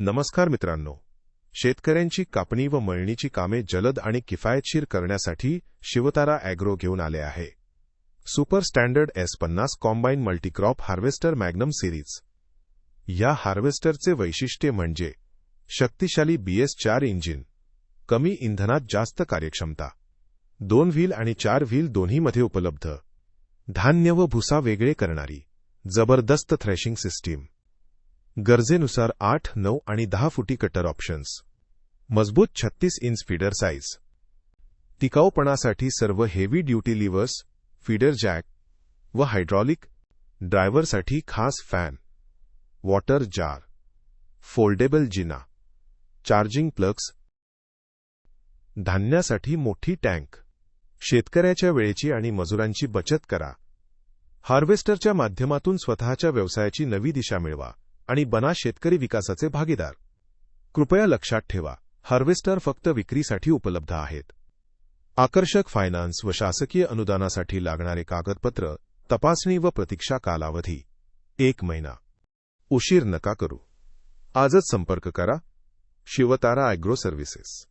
नमस्कार मित्रांनो. शेतकऱ्यांची कापणी व मळणीची कामे जलद आणि किफायतशीर करण्यासाठी शिवतारा ॲग्रो घेऊन आले आहे. सुपर स्टँडर्ड एस पन्नास combine multicrop harvester Magnum series. या हार्वेस्टरचे वैशिष्ट्य म्हणजे शक्तिशाली बीएस चार इंजिन कमी इंधनात जास्त कार्यक्षमता दोन व्हील आणि चार व्हील दोन्हीमध्ये उपलब्ध धान्य व भुसा वेगळे करणारी जबरदस्त थ्रेशिंग सिस्टीम. गरजेनुसार आठ नऊ आणि दहा फुटी कटर ऑप्शन्स मजबूत छत्तीस इंच फीडर साईज टिकाऊपणासाठी सर्व heavy duty levers feeder jack व हायड्रॉलिक ड्रायव्हरसाठी खास फॅन वॉटर जार फोल्डेबल जिना चार्जिंग प्लग्स धान्यासाठी मोठी टँक शेतकऱ्याच्या वेळेची आणि मजुरांची बचत करा. हार्वेस्टरच्या माध्यमातून स्वतःच्या व्यवसायाची नवी दिशा मिळवा. आणि बना शेतकरी विकासाचे भागीदार. कृपया लक्षात ठेवा हार्वेस्टर फक्त विक्रीसाठी उपलब्ध आहेत. आकर्षक फायनान्स व शासकीय अनुदानासाठी लागणारे कागदपत्र तपासणी व प्रतीक्षा कालावधी. एक महिना. उशीर नका करू. आजच संपर्क करा. Shivtara agro services.